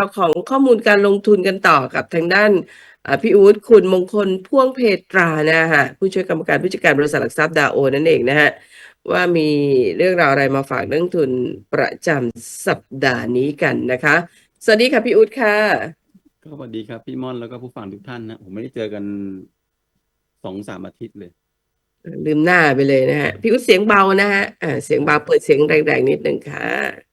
ราวของข้อมูลการลงทุนกันต่อกับทางด้านอ่าพี่อู๊ดคุณมงคลพ่วงเพตรานะฮะผู้ช่วยกรรมการผู้จัดการบริษัทหลักทรัพย์ดาโอนั่นเองนะฮะว่ามีเรื่องราวอะไรมาฝากนักลงทุนประจำสัปดาห์นี้กันนะคะ สวัสดีค่ะพี่อู๊ดค่ะก็สวัสดีครับพี่ม่อนแล้วก็ผู้ฟังทุกท่านนะผมไม่ได้เจอกันสองสามอาทิตย์เลย ลืมหน้าไปเลยนะฮะพี่อุ๊ดเสียงเบานะฮะอ่าเสียงเบาเปิดเสียงแรงๆนิดนึงค่ะ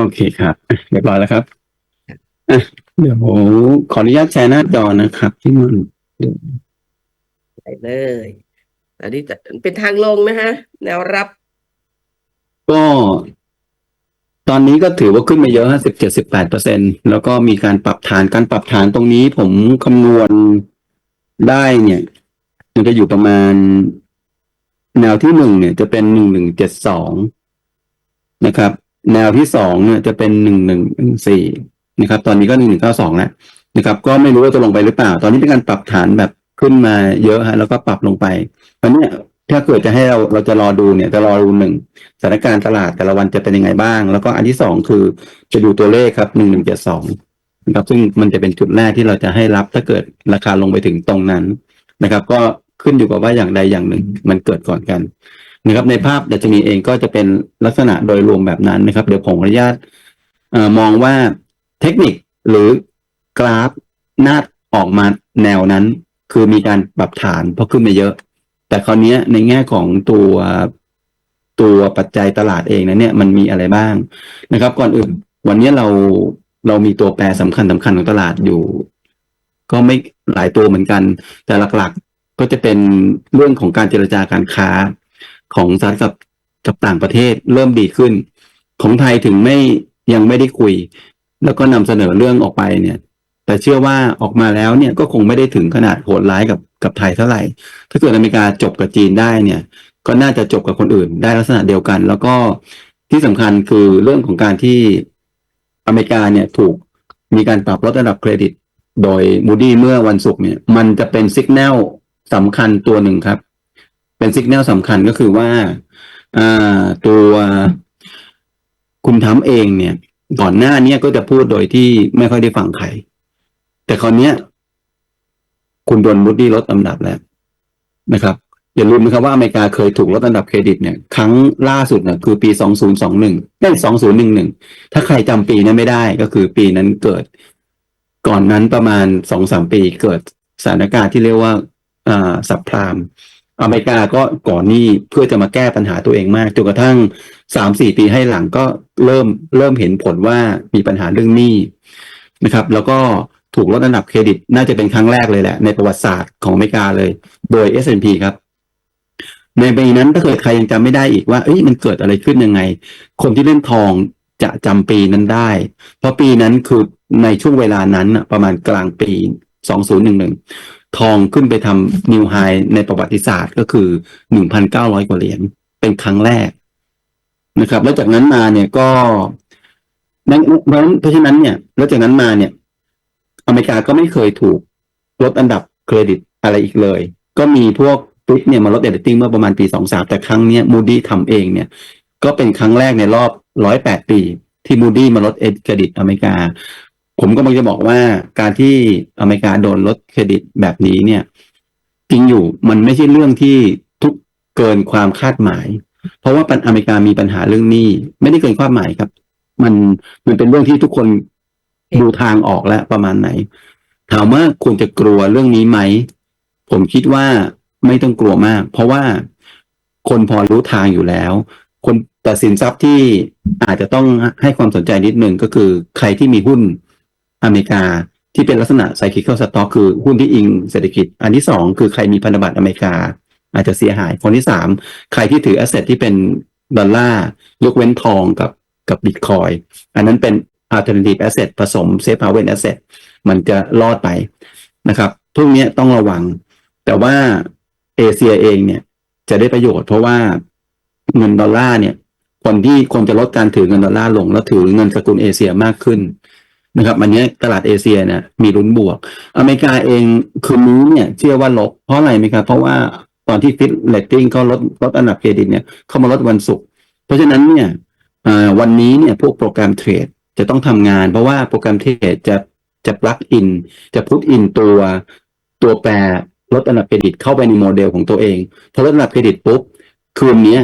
โอเคครับอะเรียบร้อยแล้วครับอะเดี๋ยวผมขออนุญาตแชร์หน้าจอนะครับพี่ม่อนไปเลยตอนนี้จะเป็นทางลงนะฮะ แนวรับ ก็ ตอนนี้ก็ถือว่าขึ้นมาเยอะฮะสิบเจ็ดสิบแปดเปอร์เซ็นแล้วก็มีการปรับฐานการปรับฐานตรงนี้ผมคำนวณได้เนี่ย มันจะอยู่ประมาณ แนวที่หนึ่งเนี่ย จะเป็นหนึ่งหนึ่งเจ็ดสองนะครับ แนวที่สองเนี่ยจะเป็นหนึ่งหนึ่งหนึ่งสี่นะครับ ตอนนี้ก็หนึ่งหนึ่งเก้าสองแล้วนะครับ ก็ไม่รู้ว่าจะลงไปหรือเปล่า ตอนนี้เป็นการปรับฐานแบบขึ้นมาเยอะฮะแล้วก็ปรับลงไปเพราะเนี่ยถ้าเกิดจะให้เราเราจะรอดูเนี่ยจะรอดูหนึ่งสถานการณ์ตลาดแต่ละวันจะเป็นยังไงบ้าง แล้วก็อันที่สองคือจะดูตัวเลขครับหนึ่งหนึ่งเจ็ดสองนะครับซึ่งมันจะเป็นจุดแรกที่เราจะให้รับถ้าเกิดราคาลงไปถึงตรงนั้นนะครับ ก็ขึ้นอยู่กับว่าอย่างใดอย่างหนึ่งมันเกิดก่อนกัน นะครับ ในภาพดัชนีเองก็จะเป็นลักษณะโดยรวมแบบนั้นนะครับ เดี๋ยวผมขออนุญาตออมองว่าเทคนิคหรือกราฟหน้าออกมาแนวนั้น คือมีการปรับฐานเพราะขึ้นมาเยอะ แต่คราวนี้ในแง่ของตัวตัวปัจจัยตลาดเองนะเนี่ยมันมีอะไรบ้างนะครับ ก่อนอื่น วันนี้เราเรามีตัวแปรสำคัญสำคัญของตลาดอยู่ ก็ไม่หลายตัวเหมือนกัน แต่หลักๆก็จะเป็นเรื่องของการเจรจาการค้า ของสหรัฐกับกับต่างประเทศเริ่มดีขึ้น ของไทยถึงไม่ยังไม่ได้คุย แล้วก็นำเสนอเรื่องออกไปเนี่ย แต่เชื่อว่าออกมาแล้วเนี่ยก็คงไม่ได้ถึงขนาดโหดร้ายกับกับไทยเท่าไหร่ ถ้าเกิดอเมริกาจบกับจีนได้เนี่ย ก็น่าจะจบกับคนอื่น ได้ลักษณะเดียวกัน แล้วก็ที่สำคัญคือเรื่องของการที่อเมริกาเนี่ยถูกมีการปรับลดระดับเครดิต โดยมูดี้เมื่อวันศุกร์เนี่ย มันจะเป็นสัญญาณสำคัญตัวหนึ่งครับ เป็นสัญญาณสำคัญก็คือว่าอ่าตัวคุณทำเองเนี่ย ก่อนหน้าเนี้ยก็จะพูดโดยที่ไม่ค่อยได้ฟังใคร แต่คราวเนี้ย คุณโดนมูดี้ลดลำดับแล้วนะครับ อย่าลืมนะครับว่าอเมริกาเคยถูกลดอันดับเครดิตเนี่ย ครั้งล่าสุดเนี่ยคือปี 2021ได้2011 ถ้าใครจำปีนั้นไม่ได้ก็คือปีนั้นเกิด ก่อนนั้นประมาณสองสามปีเกิดสถานการณ์ที่เรียกว่าอ่าสับพราม อเมริกาก็ก่อนหนี้เพื่อจะมาแก้ปัญหาตัวเองมากจนกระทั่งสามสี่ปีให้หลังก็เริ่มเริ่มเห็นผลว่ามีปัญหาเรื่องหนี้นะครับ แล้วก็ถูกลดอันดับเครดิต น่าจะเป็นครั้งแรกเลยแหละ ในประวัติศาสตร์ของอเมริกาเลย โดย S&P ครับ ในปีนั้นถ้าเกิดใครยังจำไม่ได้อีกว่าเอ้ยมันเกิดอะไรขึ้นยังไง คนที่เล่นทองจะจำปีนั้นได้ เพราะปีนั้นคือในช่วงเวลานั้นน่ะประมาณกลางปี 2011 ทองขึ้นไปทำนิวไฮในประวัติศาสตร์ก็คือ1,900กว่าเหรียญเป็นครั้งแรกนะครับ แล้วจากนั้นมาเนี่ยก็นั้นเพราะฉะนั้นเนี่ย แล้วจากนั้นมาเนี่ย อเมริกาก็ไม่เคยถูกลดอันดับเครดิตอะไรอีกเลย ก็มีพวกฟิกเนี่ยมาลดเดตติ้งเมื่อประมาณปี23แต่ครั้งเนี้ยมูดี้ทำเองเนี่ย ก็เป็นครั้งแรกในรอบ108ปี ที่มูดี้มาลดเครดิตอเมริกา ผมก็มักจะบอกว่าการที่อเมริกาโดนลดเครดิตแบบนี้เนี่ย จริงอยู่มันไม่ใช่เรื่องที่ทุกเกินความคาดหมาย เพราะว่าปัญอเมริกามีปัญหาเรื่องนี้ไม่ได้เกินความหมายครับ มันมันเป็นเรื่องที่ทุกคนดูทางออกแล้วประมาณไหน ถามว่าควรจะกลัวเรื่องนี้ไหม ผมคิดว่าไม่ต้องกลัวมาก เพราะว่าคนพอรู้ทางอยู่แล้ว คนแต่สินทรัพย์ที่อาจจะต้องให้ความสนใจนิดนึงก็คือใครที่มีหุ้น อเมริกาที่เป็นลักษณะไซคิค a l สต็อกคือหุ้นที่อิงเศรษฐกิจ อันที่สองคือใครมีพันธบัตรอเมริกา อาจจะเสียหายคนที่สามใครที่ถือแอสเซทที่เป็นดอลลาร์ยกเว้นทองกับกับบิตคอยอันนั้นเป็น alternative asset ผสม safe haven asset มันจะรอดไปนะครับพวกนี้ต้องระวัง แต่ว่าเอเชียเองเนี่ยจะได้ประโยชน์เพราะว่าเงินดอลลาร์เนี่ยคนที่คนจะลดการถือเงินดอลลาร์ลง แล้วถือเงินสกุลเอเชียมากขึ้น นะครับอันนี้ตลาดเอเชียเนี่ยมีลุ้นบวก อเมริกาเองคืนนี้เนี่ยเชื่อว่าลบเพราะอะไรไหมครับเพราะว่าตอนที่ฟิตเลตติ้งเขาลดลดอันดับเครดิตเนี่ยเขามาลดวันศุกร์เพราะฉะนั้นเนี่ยวันนี้เนี่ยพวกโปรแกรมเทรดจะต้องทำงาน เพราะว่าโปรแกรมเทรดจะจะปลักอินจะพุทอินตัวตัวแปรลดอันดับเครดิตเข้าไปในโมเดลของตัวเองพอลดอันดับเครดิตปุ๊บคืนนี้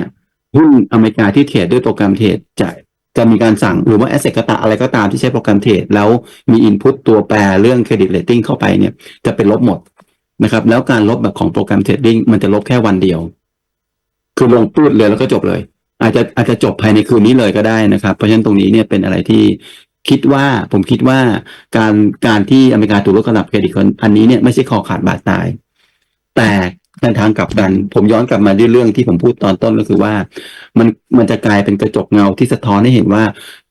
หุ้นอเมริกาที่เทรดด้วยโปรแกรมเทรดจะ จะมีการสั่งหรือว่าแอสเซทกตะอะไรก็ตามที่ใช้โปรแกรมเทรดแล้วมีอินพุตตัวแปรเรื่องเครดิตเรตติ้งเข้าไปเนี่ยจะเป็นลบหมดนะครับแล้วการลบแบบของโปรแกรมเทรดดิ้งมันจะลบแค่วันเดียว คือลงปืดเลยแล้วก็จบเลย อาจจะอาจจะจบภายในคืนนี้เลยก็ได้นะครับ เพราะฉะนั้นตรงนี้เนี่ยเป็นอะไรที่คิดว่าผมคิดว่าการการที่อเมริกาถูกลดระดับเครดิตอันนี้เนี่ยไม่ใช่คอขาดบาดตาย แต่ ในทางกลับกัน ผมย้อนกลับมาเรื่องที่ผมพูดตอนต้นก็คือว่า มันมันจะกลายเป็นกระจกเงาที่สะท้อนให้เห็นว่า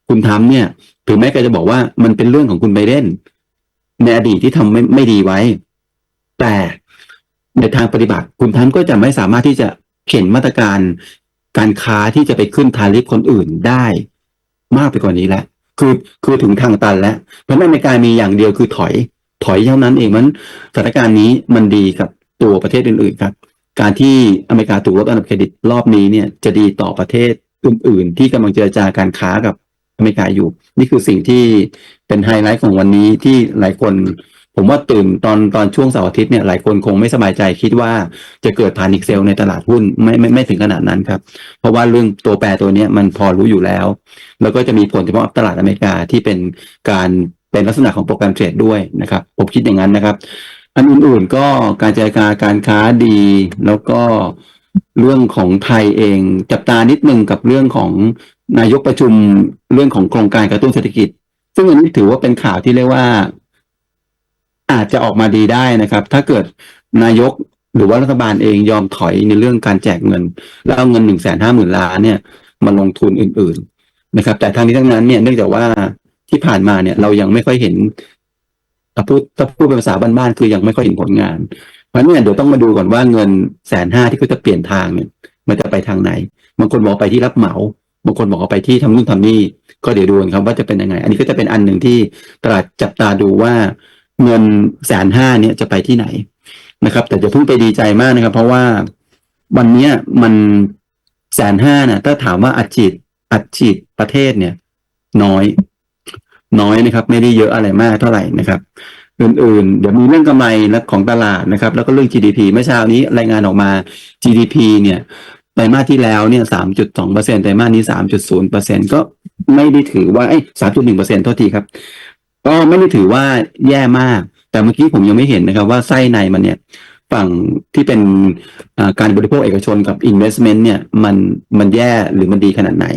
คุณทำเนี่ยถึงแม้แกจะบอกว่ามันเป็นเรื่องของคุณไบเดนในอดีตที่ทำไม่ไม่ดีไว้ แต่ในทางปฏิบัติ คุณทำก็จะไม่สามารถที่จะเข็นมาตรการการค้าที่จะไปขึ้นทาริฟคนอื่นได้มากไปกว่านี้แล้วคือคือถึงทางตันแล้วเพราะนั้นอเมริกามีอย่างเดียวคือถอย ถอยเท่านั้นเองมันสถานการณ์นี้มันดีกับ ตัวประเทศอื่นๆครับ การที่อเมริกาถูกลดอันดับเครดิตรอบนี้เนี่ยจะดีต่อประเทศอื่น ๆ ที่กำลังเจรจาการค้ากับอเมริกาอยู่ นี่คือสิ่งที่เป็นไฮไลท์ของวันนี้ที่หลายคน ผมว่าตื่นตอนตอนช่วงเสาร์อาทิตย์เนี่ยหลายคนคงไม่สบายใจคิดว่าจะเกิดพานิคเซลในตลาดหุ้นไม่ไม่ไม่ถึงขนาดนั้นครับ เพราะว่าเรื่องตัวแปรตัวนี้มันพอรู้อยู่แล้ว แล้วก็จะมีผลเฉพาะตลาดอเมริกาที่เป็นการเป็นลักษณะของโปรแกรมเทรดด้วยนะครับ ผมคิดอย่างนั้นนะครับ อันอื่นๆก็การเจรจาการค้าดี แล้วก็เรื่องของไทยเอง จับตานิดนึงกับเรื่องของนายกประชุมเรื่องของโครงการกระตุ้นเศรษฐกิจ ซึ่งอันนี้ถือว่าเป็นข่าวที่เรียกว่า อาจจะออกมาดีได้นะครับ ถ้าเกิดนายกหรือว่ารัฐบาลเองยอมถอยในเรื่องการแจกเงิน แล้วเอาเงินหนึ่งแสนห้าหมื่นล้านเนี่ยมาลงทุนอื่น ๆ นะครับ แต่ทางนี้ทั้งนั้นเนี่ยเนื่องจากว่าที่ผ่านมาเนี่ยเรายังไม่ค่อยเห็น ถ้าพูดถ้าพูดเป็นภาษาบ้านๆคือยังไม่ค่อยเห็นผลงาน เพราะฉะนั้นเดี๋ยวต้องมาดูก่อนว่าเงินแสนห้าที่เขาจะเปลี่ยนทางเนี่ยมันจะไปทางไหน บางคนบอกไปที่รับเหมาบางคนบอกไปที่ทำนู่นทำนี่ก็เดี๋ยวดูกันครับว่าจะเป็นยังไง อันนี้ก็จะเป็นอันหนึ่งที่ตลาดจับตาดูว่าเงินแสนห้าเนี่ยจะไปที่ไหนนะครับ แต่จะเพิ่งไปดีใจมากนะครับ เพราะว่าวันนี้มันแสนห้านะถ้าถามว่าอัดฉีดอัดฉีดประเทศเนี่ย น้อย น้อยนะครับ ไม่ได้เยอะอะไรมากเท่าไหร่นะครับ อื่นๆ เดี๋ยวมีเรื่องกำไรและของตลาดนะครับ แล้วก็เรื่อง GDP เมื่อเช้านี้รายงานออกมา GDP เนี่ยไตรมาสที่แล้วเนี่ยสามจุดสองเปอร์เซ็นไตรมาสนี้สามจุดศูนย์เปอร์เซ็นก็ไม่ได้ถือว่าไอ้สามจุดหนึ่งเปอร์เซ็นโทษทีครับ ก็ไม่ได้ถือว่าแย่มาก แต่เมื่อกี้ผมยังไม่เห็นนะครับว่าไส้ในมันเนี่ย ฝั่งที่เป็นการบริโภคเอกชนกับ investment เนี่ยมันมันแย่หรือมันดีขนาดไหน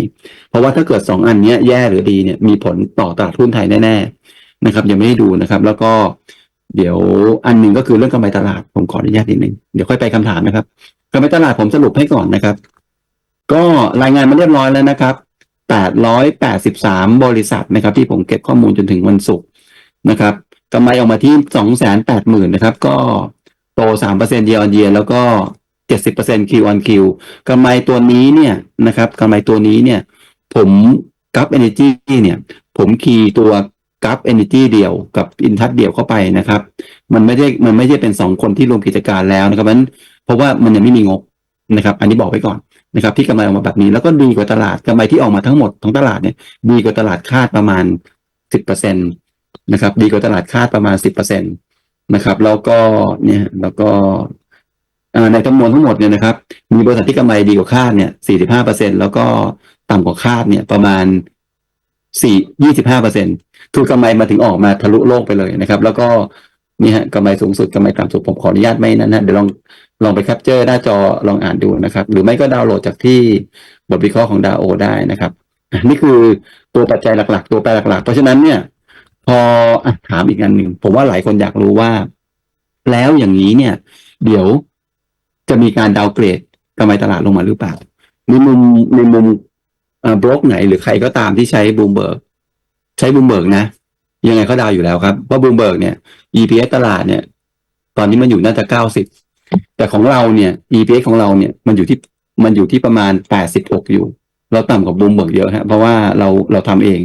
เพราะว่าถ้าเกิดสองอันเนี้ยแย่หรือดีเนี่ยมีผลต่อตลาดหุ้นไทยแน่ๆนะครับยังไม่ได้ดูนะครับ แล้วก็เดี๋ยวอันหนึ่งก็คือเรื่องกำไรตลาดผมขออนุญาตนิดนึงเดี๋ยวค่อยไปคำถามนะครับกำไรตลาดผมสรุปให้ก่อนนะครับ ก็รายงานมาเรียบร้อยแล้วนะครับ883 บริษัทนะครับ ที่ผมเก็บข้อมูลจนถึงวันศุกร์นะครับกำไรออกมาที่ 280,000 นะครับ ก็ โต3% year on year แล้วก็70% Q on Q กำไรตัวนี้เนี่ยนะครับกำไรตัวนี้เนี่ย ผมกับ Energy เนี่ย ผมคีย์ตัวกับ Energy เดียวกับอินทัศเดียวเข้าไปนะครับ มันไม่ได้มันไม่ใช่เป็นสองคนที่รวมกิจการแล้วนะครับเพราะฉะนั้นเพราะว่ามันยังไม่มีงบนะครับ อันนี้บอกไว้ก่อนนะครับ ที่กำไรออกมาแบบนี้แล้วก็ดีกว่าตลาดกำไรที่ออกมาทั้งหมดของตลาดเนี่ยดีกว่าตลาดคาดประมาณสิบเปอร์เซ็นตนะครับ ดีกว่าตลาดคาดประมาณสิบเปอร์เซ็นต์ นะครับแล้วก็เนี่ยแล้วก็ในจำนวนทั้งหมดเนี่ยนะครับ มีบริษัทที่กำไรดีกว่าคาดเนี่ยสี่สิบห้าเปอร์เซ็นแล้วก็ต่ำกว่าคาดเนี่ยประมาณสี่ยี่สิบห้าเปอร์เซ็นคือกำไรมาถึงออกมาทะลุโลกไปเลยนะครับ แล้วก็นี่ฮะกำไรสูงสุดกำไรต่ำสุดผมขออนุญาตไม่นั่นนะเดี๋ยวลองลองไปแคปเจอร์หน้าจอลองอ่านดูนะครับ หรือไม่ก็ดาวน์โหลดจากที่บทวิเคราะห์ของดาวโอได้นะครับ นี่คือตัวปัจจัยหลัก ๆ ตัวแปรหลัก ๆ เพราะฉะนั้นเนี่ย พออะถามอีกอันหนึ่งผมว่าหลายคนอยากรู้ว่า แล้วอย่างนี้เนี่ย เดี๋ยวจะมีการดาวเกรดกำไรตลาดลงมาหรือเปล่าในมุมในมุมอ่อบล็อกไหนหรือใครก็ตามที่ใช้บูมเบิร์กใช้บูมเบิร์กนะยังไงเขาดาวอยู่แล้วครับเพราะบูมเบิร์กเนี่ย EPS ตลาดเนี่ย ตอนนี้มันอยู่น่าจะเก้าสิบแต่ของเราเนี่ย EPS ของเราเนี่ยมันอยู่ที่มันอยู่ที่ประมาณแปดสิบหกอยู่ เราต่ำกว่าบูมเบิร์กเยอะฮะเพราะว่าเราเราทำเอง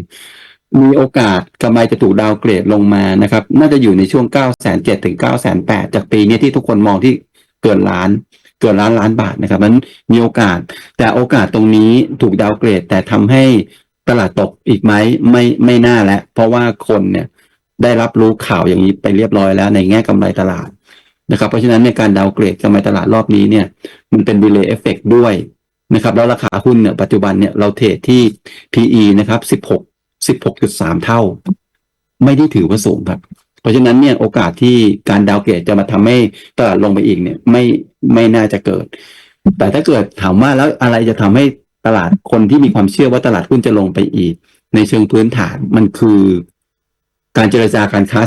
มีโอกาสกำไรจะถูกดาวเกรดลงมานะครับ น่าจะอยู่ในช่วง9ก้าแสนเจ็ดถึง9ก้าแสนแปดจากปีนี้ที่ทุกคนมองที่เกินล้านเกินล้านล้านบาทนะครับมันมีโอกาส แต่โอกาสตรงนี้ถูกดาวเกรด แต่ทำให้ตลาดตกอีกไหมไม่ไม่น่าแล้วเพราะว่าคนเนี่ยได้รับรู้ข่าวอย่างนี้ไปเรียบร้อยแล้วในแง่กำไรตลาดนะครับเพราะฉะนั้นในการดาวเกรดกำไรตลาดรอบนี้เนี่ย มันเป็น delay effect ด้วยนะครับแล้วราคาหุ้นเนี่ยปัจจุบันเนี่ยเราเทรดที่ PE นะครับ16 16.3เท่า ไม่ได้ถือว่าสูงครับ เพราะฉะนั้นเนี่ยโอกาสที่การดาวเกรดจะมาทำให้ตลาดลงไปอีกเนี่ยไม่ไม่น่าจะเกิด แต่ถ้าเกิดถามว่าแล้วอะไรจะทำให้ตลาดคนที่มีความเชื่อว่าตลาดหุ้นจะลงไปอีก ในเชิงพื้นฐานมันคือ การเจรจาการค้า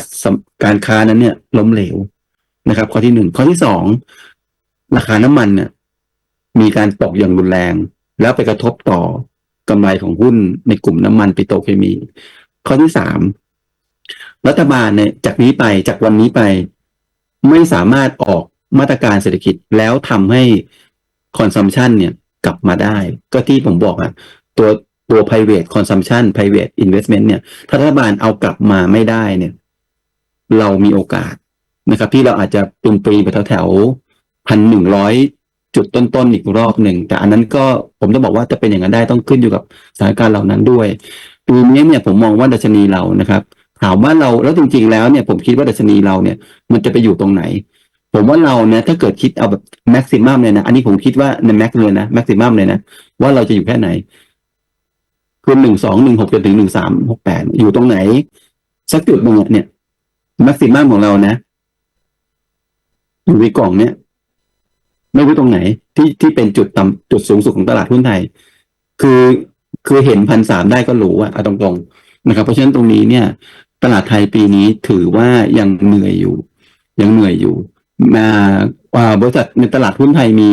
การค้านั้นเนี่ย ล้มเหลวนะครับ ข้อที่หนึ่งข้อที่สองราคาน้ำมันเนี่ยมีการตกอย่างรุนแรง แล้วไปกระทบต่อ กำไรของหุ้นในกลุ่มน้ำมันปิโตรเคมี ข้อที่สามรัฐบาลเนี่ยจากนี้ไปจากวันนี้ไป ไม่สามารถออกมาตรการเศรษฐกิจแล้วทำให้คอนซัมชันเนี่ยกลับมาได้ ก็ที่ผมบอกอะตัวตัว private consumption private investment เนี่ยถ้ารัฐบาลเอากลับมาไม่ได้เนี่ย เรามีโอกาสนะครับ ที่เราอาจจะปรุงปีไปแถวๆพันหนึ่งร้อย จุดต้นๆอีกรอบหนึ่ง แต่อันนั้นก็ผมต้องบอกว่าจะเป็นอย่างนั้นได้ต้องขึ้นอยู่กับสถานการณ์เหล่านั้นด้วยปีนี้เนี่ยผมมองว่าดัชนีเรานะครับถามว่าเราแล้วจริงๆแล้วเนี่ยผมคิดว่าดัชนีเราเนี่ยมันจะไปอยู่ตรงไหน ผมว่าเราเนี่ยถ้าเกิดคิดเอาแบบแม็กซิมัมเลยนะอันนี้ผมคิดว่าในแม็กเลยนะแม็กซิมัมเลยนะว่าเราจะอยู่แค่ไหนคือหนึ่งสองหนึ่งหกจนถึงหนึ่งสามหกแปดอยู่ตรงไหน สักจุดหนึ่งเนี่ยแม็กซิมัมของเรานะอยู่ในกล่องเนี่ย ไม่รู้ตรงไหน ที่ที่เป็นจุดต่ำจุดสูงสุดของตลาดหุ้นไทย คือคือเห็นพันสามได้ก็รู้อะเอาตรงๆนะครับ เพราะฉะนั้นตรงนี้เนี่ย ตลาดไทยปีนี้ถือว่ายังเหนื่อยอยู่ ยังเหนื่อยอยู่มาบริษัทในตลาดหุ้นไทยมี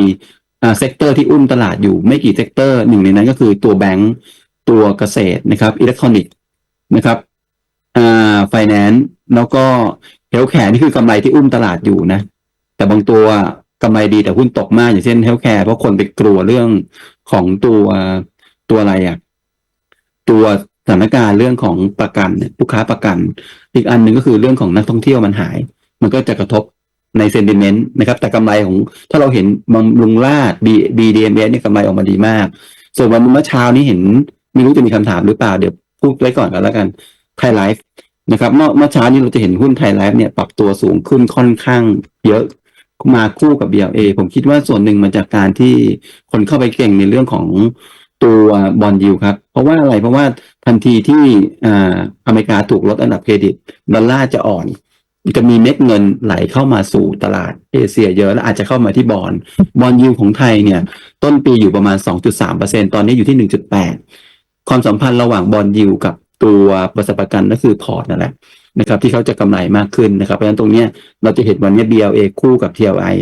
เซกเตอร์ที่อุ้มตลาดอยู่ไม่กี่เซกเตอร์หนึ่งในนั้นก็คือตัวแบงก์ตัวเกษตรนะครับอิเล็กทรอนิกส์นะครับอ่าไฟแนนซ์แล้วก็เฮลท์แคร์นี่คือกำไรที่อุ้มตลาดอยู่นะ แต่บางตัว กำไรดีแต่หุ้นตกมากอย่างเช่นเฮลท์แคร์เพราะคนไปกลัวเรื่องของตัวตัวอะไรอะตัวสถานการณ์เรื่องของประกันลูกค้าประกัน อีกอันหนึ่งก็คือเรื่องของนักท่องเที่ยวมันหาย มันก็จะกระทบในเซนดิเมนต์นะครับ แต่กำไรของถ้าเราเห็นบำรุงราดบีบีดีเอ็มเอสเนี่ยกำไรออกมาดีมาก ส่วนวันเมื่อเช้านี้เห็นไม่รู้จะมีคำถามหรือเปล่า เดี๋ยวพูดไว้ก่อนกันแล้วกันไทยไลฟ์นะครับเมื่อเมื่อเช้านี้เราจะเห็นหุ้นไทยไลฟ์เนี่ยปรับตัวสูงขึ้นค่อนข้างเยอะ มาคู่กับ BLA ผมคิดว่าส่วนหนึ่งมาจากการที่คนเข้าไปเก่งในเรื่องของตัวบอลยูครับ เพราะว่าอะไรเพราะว่าทันทีที่อ่าอเมริกาถูกลดอันดับเครดิตดอลลาร์จะอ่อนจะมีเม็ดเงินไหลเข้ามาสู่ตลาดเอเชียเยอะแล้วอาจจะเข้ามาที่บอลบอลยูของไทยเนี่ย ต้นปีอยู่ประมาณ 2.3%ตอนนี้อยู่ที่ 1.8 ความสัมพันธ์ระหว่างบอลยูกับตัวบริษัทประกันก็คือพอร์ตนั่นแหละ นะครับที่เขาจะกำไรมากขึ้นนะครับเพราะฉะนั้นตรงเนี้ยเราจะเห็นวันนี้ BLA คู่กับ TLI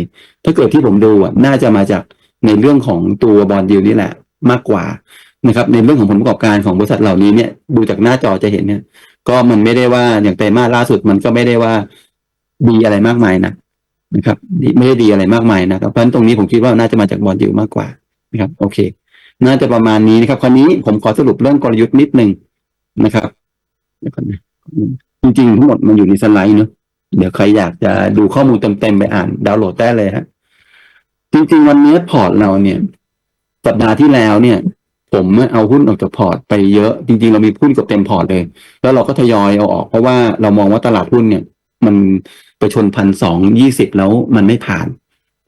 ถ้าเกิดที่ผมดูอะน่าจะมาจากในเรื่องของตัวบอลยูนี่แหละมากกว่านะครับในเรื่องของผลประกอบการของบริษัทเหล่านี้เนี่ยดูจากหน้าจอจะเห็นเนี่ย ก็มันไม่ได้ว่าอย่างไตรมาสล่าสุดมันก็ไม่ได้ว่าดีอะไรมากมายนะนะครับไม่ได้ดีอะไรมากมายนะครับเพราะฉะนั้นตรงนี้ผมคิดว่าน่าจะมาจากบอลยูมากกว่านะครับ โอเค น่าจะประมาณนี้นะครับ คราวนี้ผมขอสรุปเรื่องกลยุทธ์นิดหนึ่งนะครับเดี๋ยวก่อนนะ จริงๆทั้งหมดมันอยู่ในสไลด์เนอะเดี๋ยวใครอยากจะดูข้อมูลเต็มๆไปอ่านดาวน์โหลดได้เลยฮะจริงๆ วันนี้พอร์ตเราเนี่ย สัปดาห์ที่แล้วเนี่ย ผมเอาหุ้นออกจากพอร์ตไปเยอะจริงๆ เรามีหุ้นกับเต็มพอร์ตเลย แล้วเราก็ทยอยเอาออกเพราะว่าเรามองว่าตลาดหุ้นเนี่ย มันไปชนพันสองยี่สิบแล้วมันไม่ผ่าน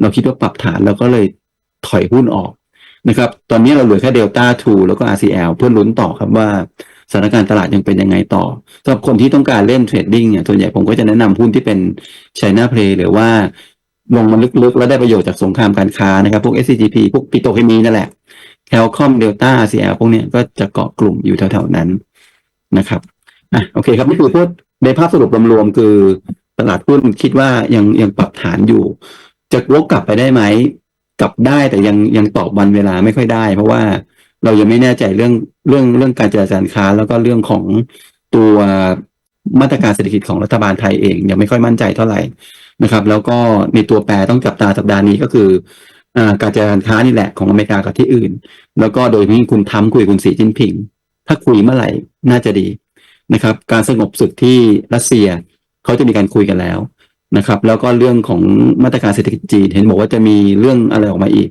เราคิดว่าปรับฐานเราก็เลยถอยหุ้นออกนะครับ ตอนนี้เราเหลือแค่เดลต้าทูแล้วก็ RCL เพื่อลุ้นต่อครับว่า สถานการณ์ตลาดยังเป็นยังไงต่อสำหรับคนที่ต้องการเล่นเทรดดิ้งเนี่ยส่วนใหญ่ผมก็จะแนะนำหุ้นที่เป็น China Play หรือว่าลงมาลึกๆ แล้วได้ประโยชน์จากสงครามการค้านะครับ พวก SCGP พวกปิโตเคมีนั่นแหละแคลคอมเดลต้า RCL พวกเนี้ยก็จะเกาะกลุ่มอยู่แถวๆนั้นนะครับอะโอเคครับนี่คือพูดในภาพสรุปรวมๆคือตลาดหุ้นคิดว่ายังยังปรับฐานอยู่ จะวกกลับไปได้ไหมกลับได้แต่ยังยังตอบวันเวลาไม่ค่อยได้ เพราะว่า เรายังไม่แน่ใจเรื่องเรื่องเรื่องการเจรจาการค้า แล้วก็เรื่องของตัวมาตรการเศรษฐกิจของรัฐบาลไทยเองยังไม่ค่อยมั่นใจเท่าไหร่นะครับ แล้วก็ในตัวแปรต้องจับตาสัปดาห์นี้ก็คืออการเจรจาการค้านี่แหละของอเมริกากับที่อื่น แล้วก็โดยที่คุณทำคุยกับคุณสีจิ้นผิง ถ้าคุยเมื่อไหร่น่าจะดีนะครับ การสงบศึกที่รัสเซียเขาจะมีการคุยกันแล้วนะครับ แล้วก็เรื่องของมาตรการเศรษฐกิจจีน เห็นบอกว่าจะมีเรื่องอะไรออกมาอีก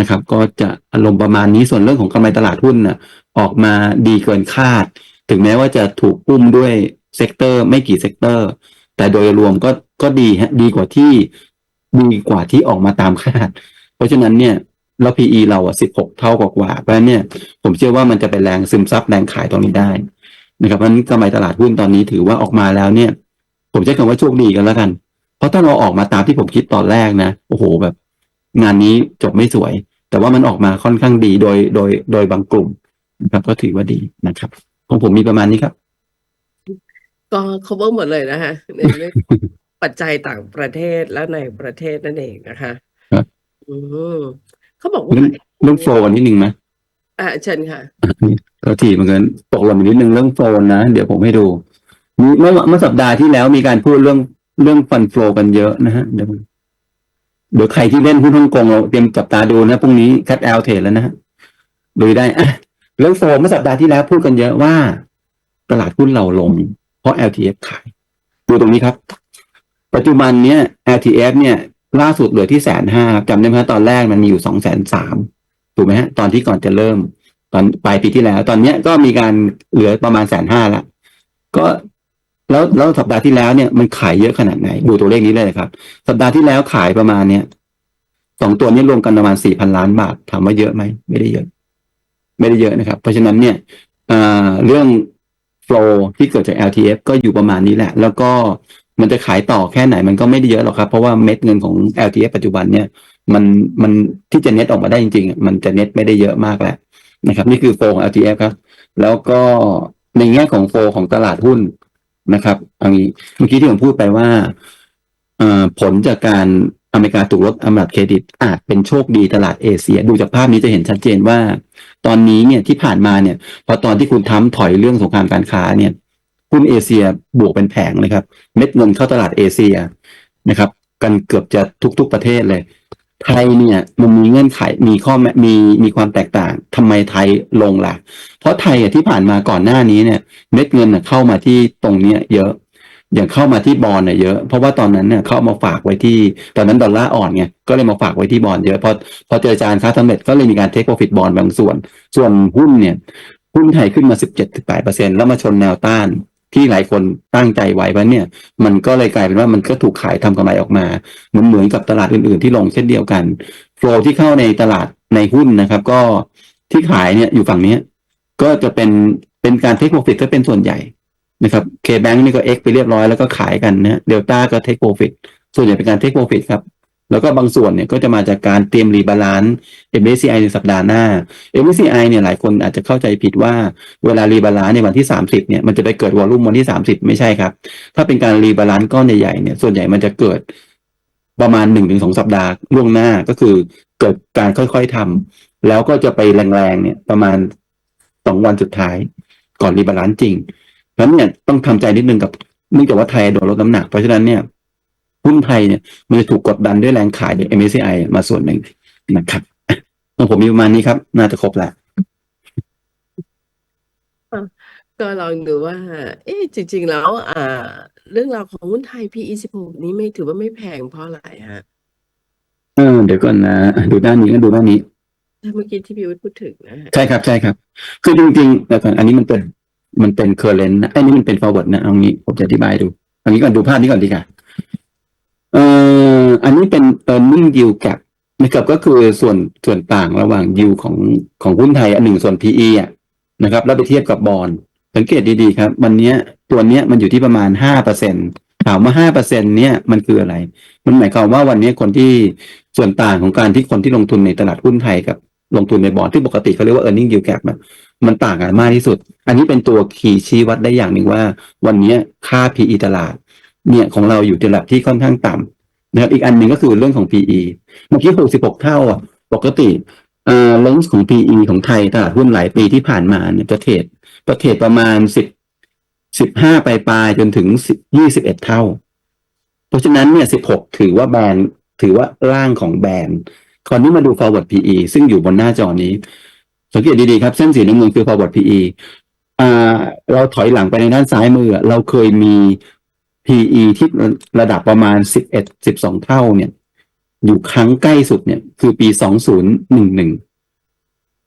นะครับ ก็จะอารมณ์ประมาณนี้ส่วนเรื่องของกำไรตลาดหุ้นน่ะออกมาดีเกินคาด ถึงแม้ว่าจะถูกอุ้มด้วยเซกเตอร์ไม่กี่เซกเตอร์ แต่โดยรวมก็ก็ดีฮะดีกว่าที่ดีกว่าที่ออกมาตามคาด เพราะฉะนั้นเนี่ยแล้ว PE เราอะ16เท่ากว่าๆเพราะฉะนั้นเนี่ยผมเชื่อว่ามันจะเป็นแรงซึมซับแรงขายตรงนี้ได้นะครับเพราะฉะนั้นกำไรตลาดหุ้นตอนนี้ถือว่าออกมาแล้วเนี่ย ผมใช้คำว่าโชคดีกันแล้วกัน เพราะถ้าเราออกมาตามที่ผมคิดตอนแรกนะโอ้โหแบบ งานนี้จบไม่สวย แต่ว่ามันออกมาค่อนข้างดีโดยโดยโดยบางกลุ่มนะครับก็ถือว่าดีนะครับของผมมีประมาณนี้ครับ ก็ cover หมดเลยนะคะในเรื่องปัจจัยต่างประเทศและในประเทศนั่นเองนะคะครับอืมเขาบอกว่าเรื่องเรื่องโฟนนิดนึงไหมอ่าเชิญค่ะก็ทีเหมือนกันตกหล่นไปนิดนึงเรื่องโฟนนะ เดี๋ยวผมให้ดูมีเมื่อเมื่อสัปดาห์ที่แล้วมีการพูดเรื่องเรื่องฟันโฟกันเยอะนะฮะเดี๋ยวผม เดี๋ยวใครที่เล่นหุ้นฮ่องกงเราเตรียมจับตาดูนะพรุ่งนี้คัดแอลเทรดแล้วนะฮะดูได้อะเรื่องโฟเมื่อสัปดาห์ที่แล้วพูดกันเยอะว่า ตลาดหุ้นเราลง เพราะ LTF ขาย ดูตรงนี้ครับ ปัจจุบันเนี้ย LTF เนี่ย ล่าสุดเหลือที่แสนห้าจำได้ไหมฮะตอนแรกมันมีอยู่สองแสนสามถูกไหมฮะ ตอนที่ก่อนจะเริ่ม ตอนปลายปีที่แล้ว ตอนเนี้ยก็มีการเหลือประมาณแสนห้าละก็ แล้วแล้วสัปดาห์ที่แล้วเนี่ยมันขายเยอะขนาดไหน ดูตัวเลขนี้เลยครับ สัปดาห์ที่แล้วขายประมาณเนี้ยสองตัวนี้รวมกันประมาณสี่พันล้านบาทถามว่าเยอะไหมไม่ได้เยอะ ไม่ได้เยอะนะครับ เพราะฉะนั้นเนี่ยอ่าเรื่อง flow ที่เกิดจาก LTF ก็อยู่ประมาณนี้แหละ แล้วก็มันจะขายต่อแค่ไหนมันก็ไม่ได้เยอะหรอกครับ เพราะว่าเม็ดเงินของ LTF ปัจจุบันเนี่ย มันมันที่จะเน็ตออกมาได้จริงๆอะมันจะเน็ตไม่ได้เยอะมากแหละนะครับ นี่คือโฟของ LTF ครับ แล้วก็ในแง่ของโฟของตลาดหุ้น นะครับอันนี้เมื่อกี้ที่ผมพูดไปว่าผลจากการอเมริกาถูกลดอันดับเครดิตอาจเป็นโชคดีตลาดเอเชีย ดูจากภาพนี้จะเห็นชัดเจนว่า ตอนนี้เนี่ยที่ผ่านมาเนี่ย พอตอนที่คุณทำถอยเรื่องสงครามการค้าเนี่ยหุ้นเอเชียบวกเป็นแผงเลยครับ เม็ดเงินเข้าตลาดเอเชียนะครับ กันเกือบจะทุก ๆประเทศเลย ไทยเนี่ยมันมีเงื่อนไขมีข้อแม้มีมีความแตกต่างทำไมไทยลงล่ะ เพราะไทยอะที่ผ่านมาก่อนหน้านี้เนี่ย เม็ดเงินน่ะเข้ามาที่ตรงเนี้ยเยอะ อย่างเข้ามาที่บอลเนี่ยเยอะ เพราะว่าตอนนั้นเนี่ยเขาเอามาฝากไว้ที่ตอนนั้นดอลลาร์อ่อนไงก็เลยมาฝากไว้ที่บอลเยอะพอพอเจอจานค้าสำเร็จก็เลยมีการเทคโปรฟิตบอลบางส่วน ส่วนหุ้นเนี่ยหุ้นไทยขึ้นมา 17-18%แล้วมาชนแนวต้าน ที่หลายคนตั้งใจไว้ว่าเนี่ย มันก็เลยกลายเป็นว่ามันก็ถูกขายทำกำไรออกมาเหมือนเหมือนกับตลาดอื่นๆ ที่ลงเช่นเดียวกันโฟลที่เข้าในตลาดในหุ้นนะครับ ก็ที่ขายเนี่ยอยู่ฝั่งนี้ก็จะเป็นเป็นการเทคโปรฟิตก็เป็นส่วนใหญ่นะครับเคแบงนี่ก็เอ็กไปเรียบร้อยแล้วก็ขายกันนะเดลต้าก็เทคโปรฟิตส่วนใหญ่เป็นการเทคโปรฟิตครับ แล้วก็บางส่วนเนี่ยก็จะมาจากการเตรียมรีบาลานซ์ MSCI ในสัปดาห์หน้า MSCI เนี่ยหลายคนอาจจะเข้าใจผิดว่าเวลารีบาลานซ์ในวันที่ 30เนี่ยมันจะไปเกิดวอลลุ่มวันที่ 30 ไม่ใช่ครับ ถ้าเป็นการรีบาลานซ์ก้อนใหญ่ๆเนี่ยส่วนใหญ่มันจะเกิดประมาณ 1-2 สัปดาห์ล่วงหน้าก็คือเกิดการค่อยๆทำแล้วก็จะไปแรงๆเนี่ยประมาณ 2 วันสุดท้ายก่อนรีบาลานซ์จริงเพราะนั้นเนี่ยต้องทำใจนิดนึงกับเนื่องจากว่าไทยโดนลดน้ำหนักเพราะฉะนั้นเนี่ย หุ้นไทยเนี่ยมันจะถูกกดดันด้วยแรงขายจาก MSCI มาส่วนหนึ่งนะครับของผมมีประมาณนี้ครับ น่าจะครบแล้วก็ลองดูว่า เอ๊ะจริง ๆ แล้ว อ่า เรื่องราวของหุ้นไทย PE 16 นี้ไม่ถือว่าไม่แพงเพราะอะไรฮะเออเดี๋ยวก่อนนะ ดูด้านนี้ก็ดูด้านนี้ถ้าเมื่อกี้ที่พี่วุฒิพูดถึงนะฮะใช่ครับใช่ครับ คือจริงๆแต่ก่อนอันนี้มันเป็นมันเป็นเคอร์เรนต์นะไอ้นี่มันเป็น forward นะเอางี้ผมจะอธิบายดูเอันนี้ก่อนดูภาพนี้ก่อนดีกว่า เอ่ออันนี้เป็น earning yield gap นะครับก็คือส่วนส่วนต่างระหว่าง yield ของของหุ้นไทยอันหนึ่งส่วน PE อะนะครับ แล้วไปเทียบกับบอลสังเกตดีๆครับ วันนี้ตัวเนี้ยมันอยู่ที่ประมาณห้าเปอร์เซ็นถามว่าห้าเปอร์เซ็นเนี้ยมันคืออะไร มันหมายความว่าวันนี้คนที่ส่วนต่างของการที่คนที่ลงทุนในตลาดหุ้นไทยกับลงทุนในบอลที่ปกติเขาเรียกว่า earning yield gap มันต่างกันมากที่สุด อันนี้เป็นตัวคีย์ชี้วัดได้อย่างหนึ่งว่า วันนี้ค่า PE ตลาด เนี่ยของเราอยู่ในระดับที่ค่อนข้างต่ำนะครับอีกอันหนึ่งก็คือเรื่องของ PE เมื่อกี้66 เท่าอะปกติเอ่อเลนส์ของ PE ของไทยตลาดหุ้นหลายปีที่ผ่านมาเนี่ยจะเทรดจะเทรดประมาณ10 15ปลายปลายจนถึง10 21เท่า เพราะฉะนั้นเนี่ย16ถือว่าแบนถือว่าร่างของแบนคราวนี้มาดู forward PE ซึ่งอยู่บนหน้าจอนี้ สังเกตดีๆครับ เส้นสีน้ำเงินคือ forward PE อ่าเราถอยหลังไปในด้านซ้ายมือ เราเคยมี PE ที่ระดับประมาณสิบเอ็ดสิบสองเท่าเนี่ย อยู่ครั้งใกล้สุดเนี่ย คือปีสองศูนย์หนึ่งหนึ่ง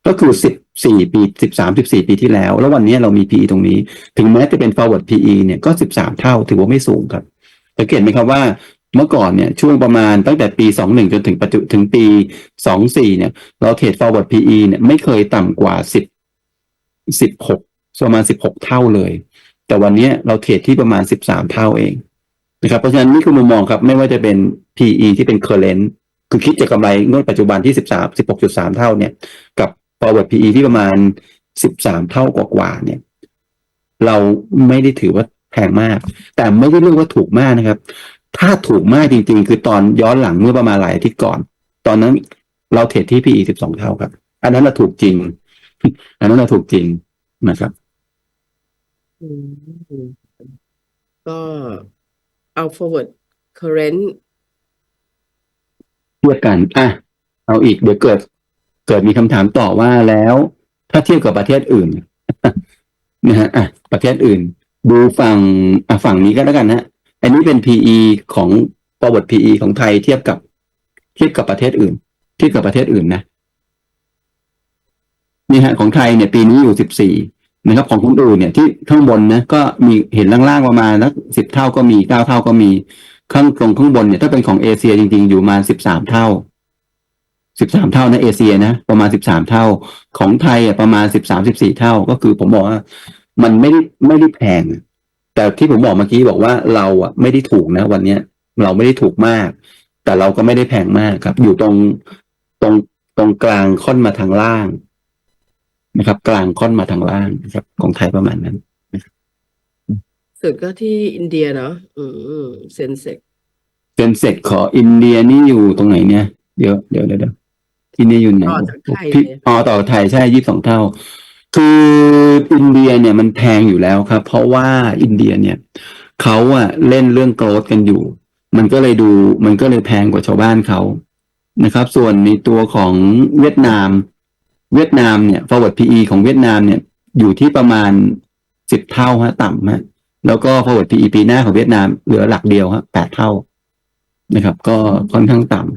ก็คือสิบสี่ปีสิบสามสิบสี่ปีที่แล้ว แล้ววันนี้เรามี PE ตรงนี้ ถึงแม้จะเป็น forward PE เนี่ยก็สิบสามเท่า ถือว่าไม่สูงครับสังเกตไหมครับว่าเมื่อก่อนเนี่ยช่วงประมาณตั้งแต่ปีสองหนึ่งจนถึงปัจจุถึงปีสองสี่เนี่ย เราเทรด forward PE เนี่ยไม่เคยต่ำกว่าสิบสิบหกประมาณสิบหกเท่าเลย แต่วันนี้เราเทรดที่ประมาณสิบสามเท่าเองนะครับเพราะฉะนั้นนี่คือมุมมองครับ ไม่ว่าจะเป็น PE ที่เป็น current คือคิดจากกำไรงวดปัจจุบันที่สิบสามสิบหกจุดสามเท่าเนี่ย กับ forward PE ที่ประมาณสิบสามเท่ากว่าๆเนี่ย เราไม่ได้ถือว่าแพงมาก แต่ไม่ได้เรียกว่าถูกมากนะครับ ถ้าถูกมากจริงๆ คือตอนย้อนหลังเมื่อประมาณหลายอาทิตย์ก่อน ตอนนั้นเราเทรดที่ PE สิบสองเท่าครับ อันนั้นเราถูกจริง อันนั้นเราถูกจริงนะครับ อืม ก็เอา forward current เทียบกัน อะ เอาอีก เดี๋ยวเกิด เกิดมีคำถามต่อว่าแล้ว ถ้าเทียบกับประเทศอื่น นะฮะ อะ ประเทศอื่น ดูฝั่ง อะ ฝั่งนี้ก็แล้วกันนะ อันนี้เป็น PE ของ forward PE ของไทยเทียบกับ เทียบกับประเทศอื่น เทียบกับประเทศอื่นนะ นี่ฮะ ของไทยเนี่ย ปีนี้อยู่สิบสี่ นะครับของคนอื่นเนี่ยที่ข้างบนนะก็มีเห็นล่างๆประมาณสักสิบเท่าก็มีเก้าเท่าก็มีข้างตรงข้างบนเนี่ยถ้าเป็นของเอเชียจริงๆ อยู่มาสิบสามเท่าสิบสามเท่านะเอเชียนะประมาณสิบสามเท่า ของไทยอะประมาณสิบสามสิบสี่เท่า ก็คือผมบอกว่า มันไม่ได้ไม่ได้แพง แต่ที่ผมบอกเมื่อกี้บอกว่าเราอะไม่ได้ถูกนะ วันเนี้ยเราไม่ได้ถูกมาก แต่เราก็ไม่ได้แพงมากครับ อยู่ตรงตรงตรงกลางค่อนมาทางล่าง นะครับ กลางค่อนมาทางล่างนะครับ ของไทยประมาณนั้นสุดก็ที่อินเดียเนาะอืมเซนเซกเซนเซ็ตขออินเดียนี่อยู่ตรงไหนเนี่ย เดี๋ยวเดี๋ยวเดี๋ยวเดี๋ยวที่นี่อยู่ไหนต่อจากไทยพี่เลยอ๋อต่อไทยใช่ยี่สิบสองเท่า คืออินเดียเนี่ยมันแพงอยู่แล้วครับ เพราะว่าอินเดียเนี่ยเขาอะเล่นเรื่องโกรธกันอยู่ มันก็เลยดู มันก็เลยแพงกว่าชาวบ้านเขานะครับ ส่วนในตัวของเวียดนาม เวียดนามเนี่ย forward PE ของเวียดนามเนี่ยอยู่ที่ประมาณสิบเท่าฮะต่ำฮะแล้วก็ forward PE ปีหน้าของเวียดนามเหลือหลักเดียวฮะแปดเท่านะครับ ก็ค่อนข้างต่ำ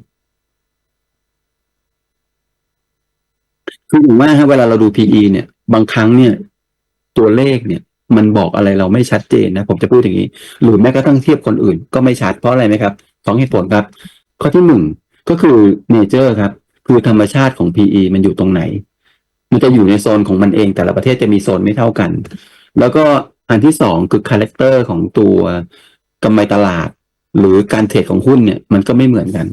คือผมว่าฮะเวลาเราดู PE เนี่ย บางครั้งเนี่ย ตัวเลขเนี่ย มันบอกอะไรเราไม่ชัดเจนนะ ผมจะพูดอย่างนี้ หรือแม้กระทั่งเทียบคนอื่น ก็ไม่ชัดเพราะอะไรไหมครับสองเหตุผลครับ ข้อที่หนึ่งก็คือเนเจอร์ครับ คือธรรมชาติของ PE มันอยู่ตรงไหน มันจะอยู่ในโซนของมันเอง แต่ละประเทศจะมีโซนไม่เท่ากัน แล้วก็อันที่สองคือคาแรคเตอร์ของตัวกำไรตลาด หรือการเทรดของหุ้นเนี่ยมันก็ไม่เหมือนกัน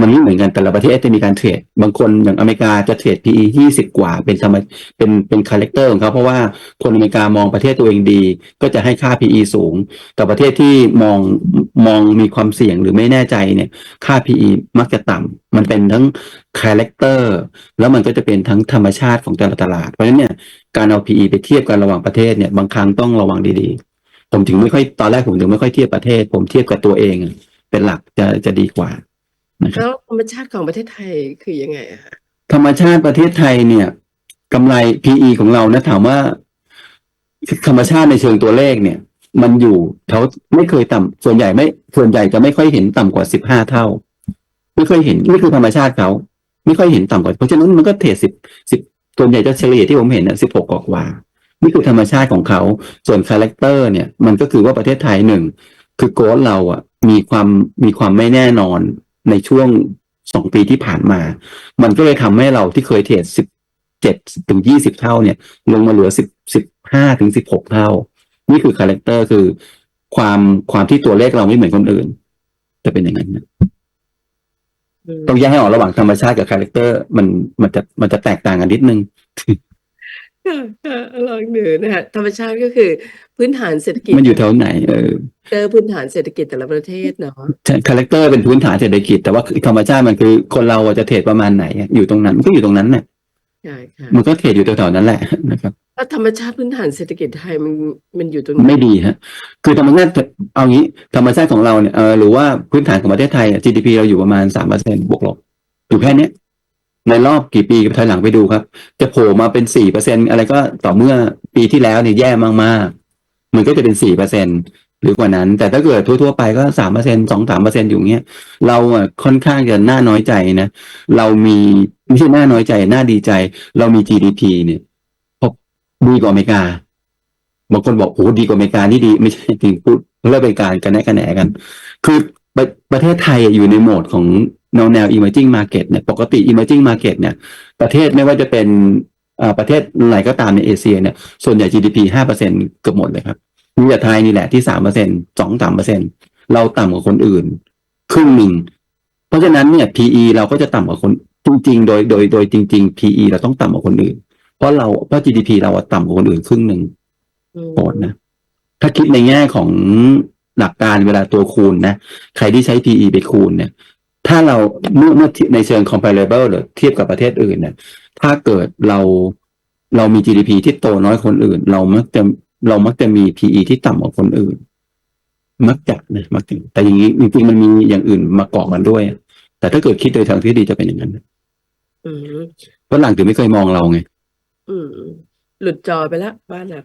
มันไม่เหมือนกันแต่ละประเทศจะมีการเทรดบางคนอย่างอเมริกาจะเทรด PE ยี่สิบกว่าเป็นธรรมเป็นเป็นคาแรคเตอร์ของเขาเพราะว่าคนอเมริกามองประเทศตัวเองดี ก็จะให้ค่า PE สูง แต่ประเทศที่มองมองมีความเสี่ยงหรือไม่แน่ใจเนี่ยค่า PE มักจะต่ำมันเป็นทั้งคาแรคเตอร์แล้วมันก็จะเป็นทั้งธรรมชาติของแต่ละตลาด เพราะฉะนั้นเนี่ยการเอา PE ไปเทียบกันระหว่างประเทศเนี่ยบางครั้งต้องระวังดีๆ ผมถึงไม่ค่อยตอนแรกผมถึงไม่ค่อยเทียบประเทศ ผมเทียบกับตัวเองเป็นหลักจะจะดีกว่า แล้วธรรมชาติของประเทศไทยคือยังไงอะคะธรรมชาติประเทศไทยเนี่ยกำไร PE ของเรานะถามว่าธรรมชาติในเชิงตัวเลขเนี่ย มันอยู่เขาไม่เคยต่ำส่วนใหญ่ไม่ส่วนใหญ่จะไม่ค่อยเห็นต่ำกว่าสิบห้าเท่า ไม่เคยเห็นนี่คือธรรมชาติเขาไม่ค่อยเห็นต่ำกว่าเพราะฉะนั้นมันก็เทรดสิบสิบส่วนใหญ่จะเฉลี่ยที่ผมเห็นนะสิบหกกว่าๆนี่คือธรรมชาติของเขา ส่วนคาแรคเตอร์เนี่ย มันก็คือว่าประเทศไทยหนึ่งคือโกลเราอะ มีความมีความไม่แน่นอน ในช่วงสองปีที่ผ่านมา มันก็เลยทำให้เราที่เคยเทรดสิบเจ็ดถึงยี่สิบเท่าเนี่ยลงมาเหลือสิบสิบห้าถึงสิบหกเท่า นี่คือคาแรคเตอร์คือความความที่ตัวเลขเราไม่เหมือนคนอื่น จะเป็นอย่างนั้นนะอืมต้องแยกให้ออกระหว่างธรรมชาติกับคาแรคเตอร์มันมันจะมันจะแตกต่างกันนิดนึง ค่ะค่ะลองดูนะคะธรรมชาติก็คือพื้นฐานเศรษฐกิจมันอยู่แถวไหนเออเจอพื้นฐานเศรษฐกิจแต่ละประเทศเนาะคาแรคเตอร์เป็นพื้นฐานเศรษฐกิจแต่ว่าธรรมชาติมันคือคนเราจะเทรดประมาณไหน อยู่ตรงนั้นมันก็อยู่ตรงนั้นน่ะใช่ค่ะมันก็เทรดอยู่แถวๆนั้นแหละนะครับแล้วธรรมชาติพื้นฐานเศรษฐกิจไทยมันมันอยู่ตรงไหนไม่ดีฮะ คือธรรมชาติเอางี้ธรรมชาติของเราเนี่ยเออหรือว่าพื้นฐานของประเทศไทย GDP เราอยู่ประมาณสามเปอร์เซ็นต์บวกลบอยู่แค่นี้ ในรอบกี่ปีถอยหลังไปดูครับ จะโผล่มาเป็นสี่เปอร์เซ็นอะไรก็ต่อเมื่อปีที่แล้วเนี่ยแย่มากๆ มันก็จะเป็นสี่เปอร์เซ็นหรือกว่านั้น แต่ถ้าเกิดทั่วๆไปก็สามเปอร์เซ็นสองสามเปอร์เซ็นอยู่เงี้ยเราอะค่อนข้างจะน่าน้อยใจนะเรามีไม่ใช่น่าน้อยใจน่าดีใจ เรามี GDP เนี่ยพบดีกว่าอเมริกาบางคนบอกโอ้ดีกว่าอเมริกานี่ดี ไม่ใช่จริงพูดเรื่องเป็นการกันแนะกันแหนกัน คือประประเทศไทยอยู่ในโหมดของ แนวแนว emerging market เนี่ยปกติ emerging market เนี่ยประเทศไม่ว่าจะเป็นประเทศไหนก็ตามในเอเชียเนี่ยส่วนใหญ่ GDP ห้าเปอร์เซ็นเกือบหมดเลยครับมีแต่ไทยนี่แหละที่สามเปอร์เซ็นสองสามเปอร์เซ็นเราต่ำกว่าคนอื่น ครึ่งหนึ่ง เพราะฉะนั้นเนี่ย PE เราก็จะต่ำกว่าคนจริงๆ โดยโดยโดยจริง ๆ PE เราต้องต่ำกว่าคนอื่น เพราะเราเพราะ GDP เราต่ำกว่าคนอื่นครึ่งหนึ่งโหดนะ ถ้าคิดในแง่ของหลักการเวลาตัวคูณนะ ใครที่ใช้ PE ไปคูณเนี่ย ถ้าเราเมื่อเมื่อในเชิง comparable หรือเทียบกับประเทศอื่นเนี่ยถ้าเกิดเราเรามี GDP ที่โตน้อยคนอื่น เรามักจะเรามักจะมี PE ที่ต่ำกว่าคนอื่น มักจะนะมักจะแต่อย่างนี้จริงๆมันมีอย่างอื่นมาเกาะกันด้วย แต่ถ้าเกิดคิดโดยทางทฤษฎีจะเป็นอย่างนั้นอืมเพราะหลังถึงไม่เคยมองเราไงอืมหลุดจอไปแล้วบ้านอะ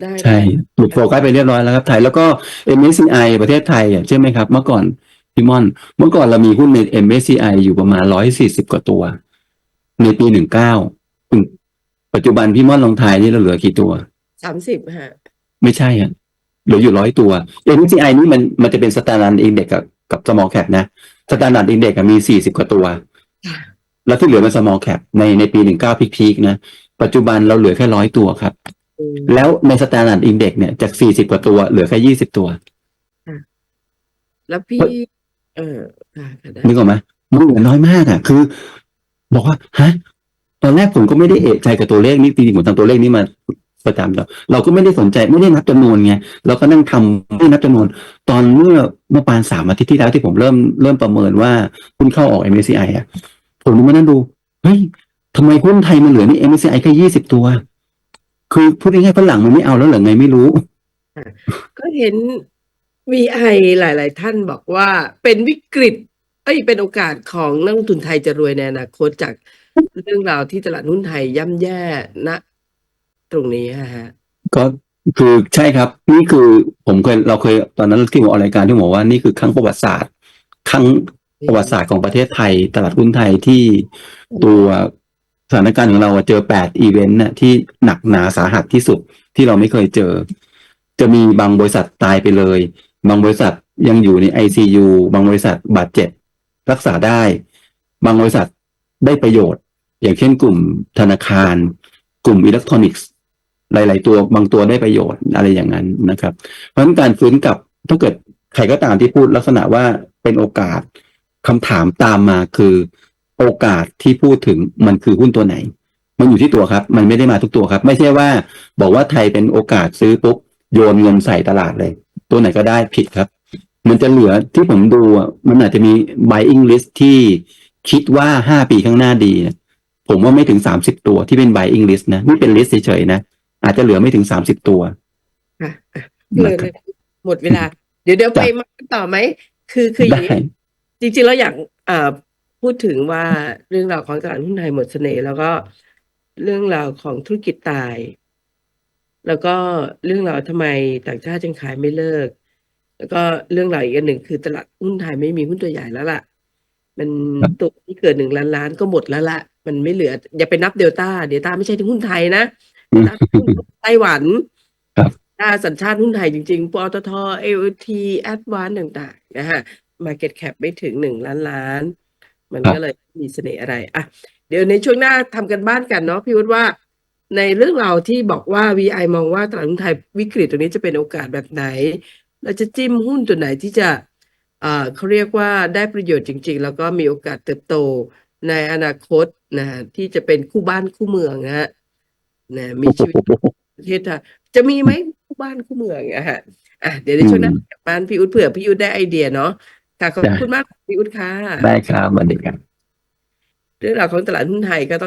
ได้ใช่หลุดโฟกัสไปเรียบร้อยแล้วครับไทยแล้วก็ MSCI ประเทศไทยอะใช่ไหมครับ เมื่อก่อน พี่ม่อน เมื่อก่อนเรามีหุ้นใน MSCI อยู่ประมาณร้อยสี่สิบกว่าตัว ในปีหนึ่งเก้าปัจจุบันพี่ม่อนลองทายนี่เราเหลือกี่ตัวสามสิบฮะ ไม่ใช่อะเหลืออยู่ร้อยตัว MSCI นี่มันมันจะเป็นสแตนดาร์ดอินเด็กกับกับ small cap นะสแตนดาร์ดอินเด็กมีสี่สิบกว่าตัวค่ะแล้วที่เหลือเป็น small cap ในในปีหนึ่งเก้าพีคๆนะ ปัจจุบันเราเหลือแค่ร้อยตัวครับอืมแล้วในสแตนดาร์ดอินเด็กเนี่ยจากสี่สิบกว่าตัว เหลือแค่ยี่สิบตัว แล้วพี่ เออค่ะค่ะได้นึกออกไหมมันเหลือน้อยมากอะ คือ บอกว่าฮะตอนแรกผมก็ไม่ได้เอะใจกับตัวเลขนี้จริงๆผมทำตัวเลขนี้มาประจำแล้วเราก็ไม่ได้สนใจไม่ได้นับจำนวนไงเราก็นั่งทำไม่ได้นับจำนวน ตอนเมื่อเมื่อปานสามอาทิตย์ที่แล้วที่ผมเริ่มเริ่มประเมินว่าหุ้นเข้าออก MSCI อะ ผมมานั่งดูเฮ้ยทำไมหุ้นไทยมันเหลือนี่ MSCI แค่ยี่สิบตัว คือพูดง่ายๆฝรั่งมันไม่เอาแล้วเหรือไงไม่รู้ ก็เห็น VI หลาย ๆ ท่านบอกว่าเป็นวิกฤต เอ้ยเป็นโอกาสของนักลงทุนไทยจะรวยในอนาคตจากเรื่องราวที่ตลาดหุ้นไทยย่ำแย่ณตรงนี้ฮะก็คือใช่ครับ นี่คือผมเคยเราเคยตอนนั้นที่ผมออกรายการที่บอกว่านี่คือครั้งประวัติศาสตร์ครั้งประวัติศาสตร์ของประเทศไทย ตลาดหุ้นไทยที่ตัวสถานการณ์ของเราเจอแปดอีเวนต์น่ะที่หนักหนาสาหัสที่สุดที่เราไม่เคยเจอ จะมีบางบริษัทตายไปเลย บางบริษัทยังอยู่ใน ICU บางบริษัทบาดเจ็บรักษาได้ บางบริษัทได้ประโยชน์ อย่างเช่นกลุ่มธนาคาร กลุ่มอิเล็กทรอนิกส์ หลาย ๆ ตัวบางตัวได้ประโยชน์อะไรอย่างนั้นนะครับ เพราะฉะนั้นการฟื้นกลับถ้าเกิดใครก็ตามที่พูดลักษณะว่าเป็นโอกาสคำถามตามมาคือ โอกาสที่พูดถึงมันคือหุ้นตัวไหน มันอยู่ที่ตัวครับ มันไม่ได้มาทุกตัวครับ ไม่ใช่ว่าบอกว่าไทยเป็นโอกาสซื้อปุ๊บโยนเงินใส่ตลาดเลย ตัวไหนก็ได้ผิดครับ มันจะเหลือที่ผมดูอะมันอาจจะมี buying list ที่คิดว่าห้าปีข้างหน้าดีเนี่ยผมว่าไม่ถึงสามสิบตัวที่เป็น buying list นะนี่เป็น list เฉยๆนะ อาจจะเหลือไม่ถึงสามสิบตัวค่ะอะเลยนะคเลรับยหมดเวลา เดี๋ยวเดี๋ยวไปจ้ะมาต่อไหม คือคืออย่างได้นี้จริงๆแล้วอยากเอ่อพูดถึงว่าเรื่องราวของตลาดหุ้นไทยหมดเสน่ห์แล้วก็เรื่องราวของธุรกิจตาย แล้วก็เรื่องราวทำไมต่างชาติยังขายไม่เลิก แล้วก็เรื่องราวอีกอันหนึ่งคือตลาดหุ้นไทยไม่มีหุ้นตัวใหญ่แล้วล่ะ มันครับตัวที่เกิดหนึ่งล้านล้านก็หมดแล้วล่ะ มันไม่เหลือ อย่าไปนับเดลต้าเดลต้าไม่ใช่หุ้นไทยนะนับหุ้นไต้หวันครับถ้าสัญชาติหุ้นไทยจริงๆปตทเอทีแอดวานต่างๆนะฮะ Market Cap ไม่ถึงหนึ่งล้านล้าน มันครับก็เลยมีเสน่ห์อะไร อะ เดี๋ยวในช่วงหน้าทำกันบ้านกันเนาะพี่วุฒิว่า ในเรื่องราวที่บอกว่า VI มองว่าตลาดหุ้นไทยวิกฤตตรงนี้จะเป็นโอกาสแบบไหน เราจะจิ้มหุ้นตัวไหนที่จะเอ่อเขาเรียกว่าได้ประโยชน์จริง ๆ แล้วก็มีโอกาสเติบโตในอนาคตนะฮะที่จะเป็นคู่บ้านคู่เมืองนะฮะนะมีชีวิตประเทศไทยจะมีไหมคู่บ้านคู่เมืองอะฮะอะเดี๋ยวในช่วงหน้ากลับบ้านพี่อุ๊ดเผื่อพี่อุ๊ดได้ไอเดียเนาะค่ะขอบได้คุณมากพี่อุ๊ดค่ะได้ครับสวัสดีครับเรื่องราวของตลาดหุ้นไทยก็ต้อง